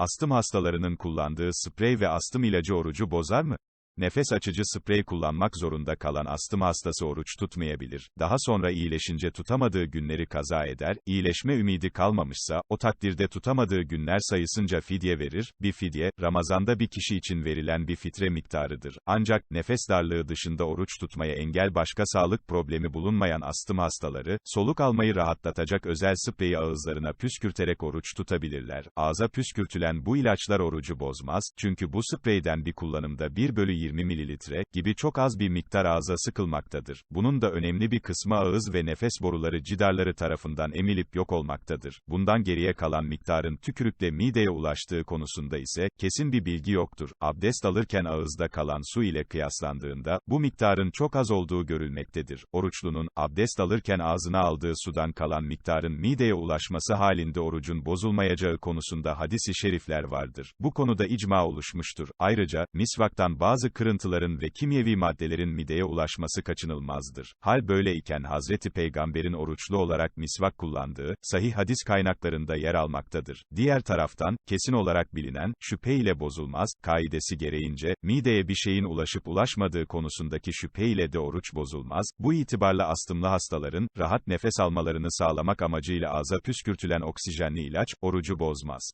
Astım hastalarının kullandığı sprey ve astım ilacı orucu bozar mı? Nefes açıcı sprey kullanmak zorunda kalan astım hastası oruç tutmayabilir. Daha sonra iyileşince tutamadığı günleri kaza eder. İyileşme ümidi kalmamışsa, o takdirde tutamadığı günler sayısınca fidye verir. Bir fidye, Ramazanda bir kişi için verilen bir fitre miktarıdır. Ancak, nefes darlığı dışında oruç tutmaya engel başka sağlık problemi bulunmayan astım hastaları, soluk almayı rahatlatacak özel spreyi ağızlarına püskürterek oruç tutabilirler. Ağza püskürtülen bu ilaçlar orucu bozmaz, çünkü bu spreyden bir kullanımda 1 bölü 20 mililitre gibi çok az bir miktar ağza sıkılmaktadır. Bunun da önemli bir kısmı ağız ve nefes boruları cidarları tarafından emilip yok olmaktadır. Bundan geriye kalan miktarın tükürükle mideye ulaştığı konusunda ise kesin bir bilgi yoktur. Abdest alırken ağızda kalan su ile kıyaslandığında bu miktarın çok az olduğu görülmektedir. Oruçlunun abdest alırken ağzına aldığı sudan kalan miktarın mideye ulaşması halinde orucun bozulmayacağı konusunda hadisi şerifler vardır. Bu konuda icma oluşmuştur. Ayrıca misvaktan bazı kırıntıların ve kimyevi maddelerin mideye ulaşması kaçınılmazdır. Hal böyle iken Hazreti Peygamber'in oruçlu olarak misvak kullandığı, sahih hadis kaynaklarında yer almaktadır. Diğer taraftan, kesin olarak bilinen, şüphe ile bozulmaz, kaidesi gereğince, mideye bir şeyin ulaşıp ulaşmadığı konusundaki şüphe ile de oruç bozulmaz, bu itibarla astımlı hastaların, rahat nefes almalarını sağlamak amacıyla ağza püskürtülen oksijenli ilaç, orucu bozmaz.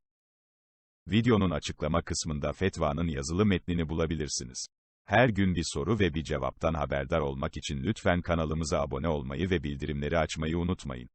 Videonun açıklama kısmında fetvanın yazılı metnini bulabilirsiniz. Her gün bir soru ve bir cevaptan haberdar olmak için lütfen kanalımıza abone olmayı ve bildirimleri açmayı unutmayın.